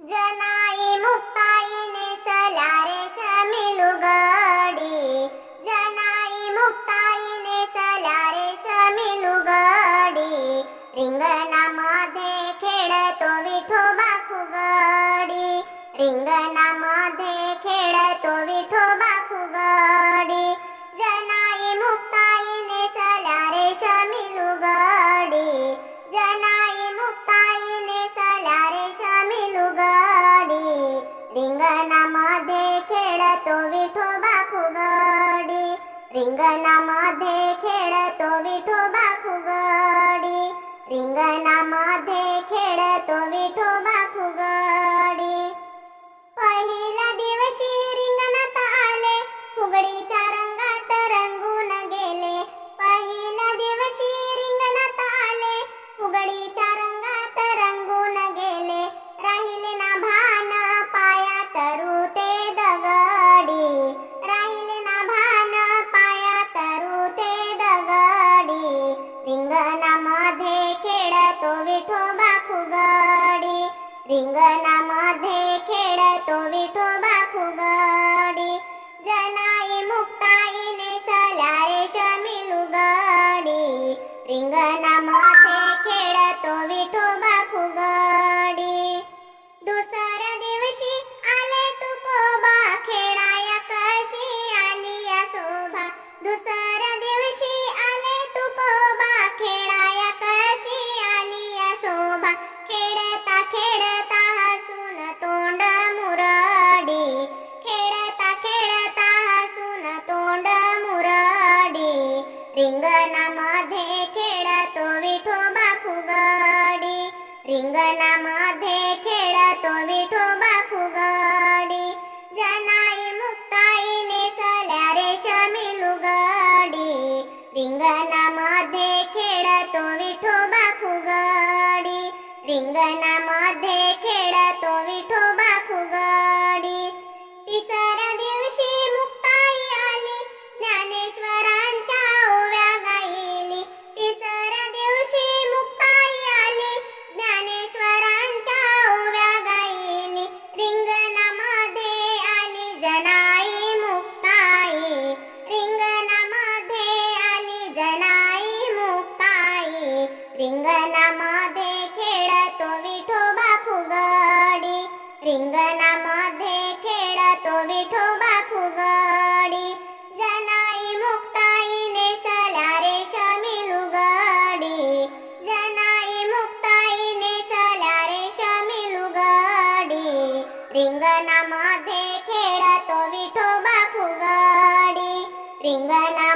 जनाई मुक्ताईने सला रेशमी लुगडी जनाई मुक्ताईने सला रेशमी लुगडी रिंगणामध्ये खेळतो विठोबा फुगडी रिंगणामध्ये रिंगणामध्ये खेळतो विठोबा फुगडी रिंगणामध्ये खेळतो विठोबा फुगडी रिंगणामध्ये खेळतो विठोबा फुगडी. रिंगणामध्ये खेळतो विठोबा फुगडी. जनाई मुक्ताईने सला रेशमी लुगडी रिंगणामध्ये शोभा खेळता खेळता हसून तोंड मुरडी. खेळता खेळता हसून तोंड मुरडी. रिंगणामध्ये खेळतो विठोबा फुगडी रिंगणामध्ये खेळतो विठोबा फुगडी जनाई मुक्ताई नेसल्या रेशमी लुगडी. रिंगणा फुगडी रिंगणामध्ये खेळतो विठोबा रिंगणामध्ये खेळतो विठोबा फुगडी. रिंगणा